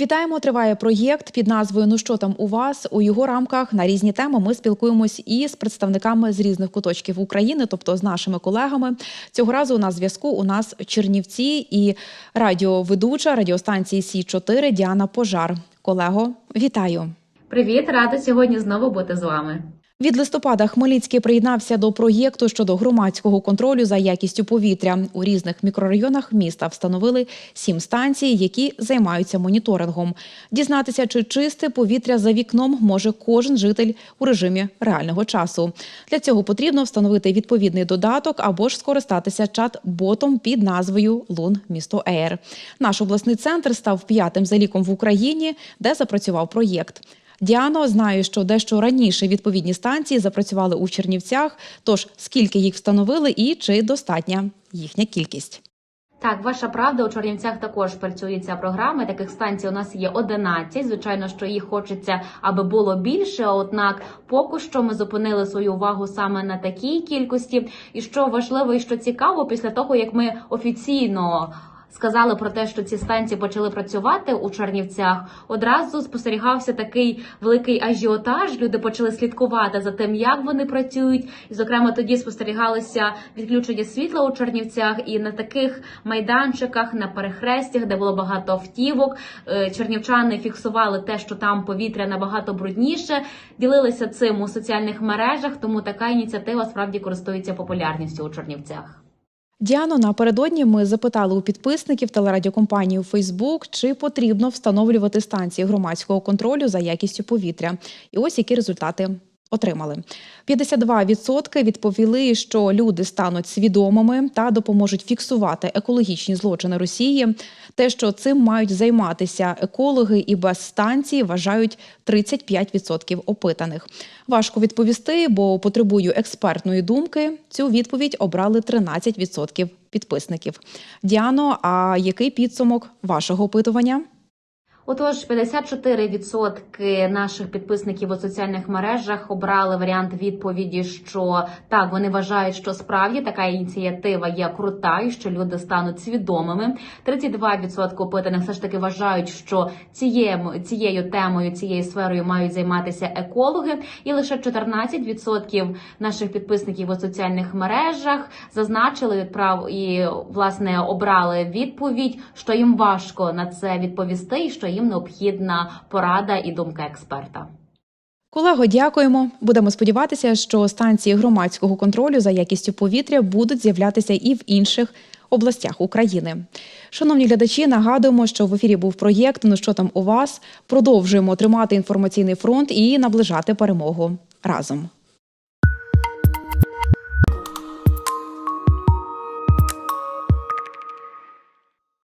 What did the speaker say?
Вітаємо! Триває проєкт під назвою Ну що там у вас? У його рамках на різні теми ми спілкуємось і з представниками з різних куточків України, тобто з нашими колегами. Цього разу у нас зв'язку у нас Чернівці і радіоведуча радіостанції Сі 4 Діана Пожар. Колего, вітаю! Привіт, рада сьогодні знову бути з вами. Від листопада Хмельницький приєднався до проєкту щодо громадського контролю за якістю повітря. У різних мікрорайонах міста встановили сім станцій, які займаються моніторингом. Дізнатися, чи чисте повітря за вікном може кожен житель у режимі реального часу. Для цього потрібно встановити відповідний додаток або ж скористатися чат-ботом під назвою Лун місто Ейр. Наш обласний центр став п'ятим за ліком в Україні, де запрацював проєкт. Діано знаю, що дещо раніше відповідні станції запрацювали у Чернівцях. Тож скільки їх встановили і чи достатня їхня кількість? Так, ваша правда, у Чорнівцях також працює ця програма. Таких станцій у нас є 11. Звичайно, що їх хочеться, аби було більше. Однак, поки що ми зупинили свою увагу саме на такій кількості. І що важливо і що цікаво, після того як ми офіційно. Сказали про те, що ці станції почали працювати у Чернівцях. Одразу спостерігався такий великий ажіотаж. Люди почали слідкувати за тим, як вони працюють. І, зокрема, тоді спостерігалося відключення світла у Чернівцях, і на таких майданчиках, на перехрестях, де було багато автівок, е, чернівчани фіксували те, що там повітря набагато брудніше, ділилися цим у соціальних мережах. Тому така ініціатива справді користується популярністю у Чернівцях. Діано, напередодні ми запитали у підписників телерадіокомпанії Фейсбук, чи потрібно встановлювати станції громадського контролю за якістю повітря. І ось які результати отримали. 52% відповіли, що люди стануть свідомими та допоможуть фіксувати екологічні злочини Росії. Те, що цим мають займатися екологи і без станції, вважають 35% опитаних. Важко відповісти, бо потребую експертної думки. Цю відповідь обрали 13% підписників. Діано, а який підсумок вашого опитування? Отож, 54% наших підписників у соціальних мережах обрали варіант відповіді, що так вони вважають, що справді така ініціатива є крута, і що люди стануть свідомими. 32% опитаних все ж таки вважають, що цією цією темою, цією сферою мають займатися екологи, і лише 14% наших підписників у соціальних мережах зазначили відправ і власне обрали відповідь, що їм важко на це відповісти, і що їм необхідна порада і думка експерта. Колего, дякуємо. Будемо сподіватися, що станції громадського контролю за якістю повітря будуть з'являтися і в інших областях України. Шановні глядачі, нагадуємо, що в ефірі був проєкт Ну що там у вас? Продовжуємо тримати інформаційний фронт і наближати перемогу разом.